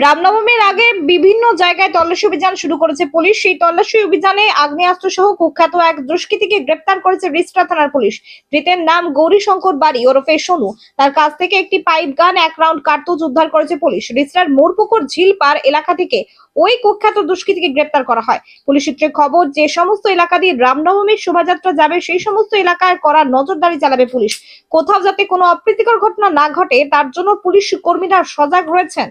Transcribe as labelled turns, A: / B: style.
A: রামনবমীর আগে বিভিন্ন জায়গায় তল্লাশি অভিযান শুরু করেছে পুলিশ। সেই তল্লাশি অভিযানে আগ্নেয়াস্ত্র সহ কুখ্যাত এক দুষ্কৃতীকে গ্রেপ্তার করেছে রিস্ট্রা থানার পুলিশ। ধৃতের নাম গৌরী শঙ্কর বাড়ি ওরফে সোনু। তার কাছ থেকে একটি পাইপ গান, এক রাউন্ড কার্তুজ উদ্ধার করেছে পুলিশ। রিস্ট্রার মোরপুকুর ঝিল পার এলাকা থেকে ওই কুখ্যাত দুষ্কৃতীকে গ্রেপ্তার করা হয়। পুলিশ সূত্রে খবর, যে সমস্ত এলাকা দিয়ে রামনবমীর শোভাযাত্রা যাবে, সেই সমস্ত এলাকায় করা নজরদারি চালাবে পুলিশ। কোথাও যাতে কোনো অপ্রীতিকর ঘটনা না ঘটে, তার জন্য পুলিশ কর্মীরা সজাগ রয়েছেন।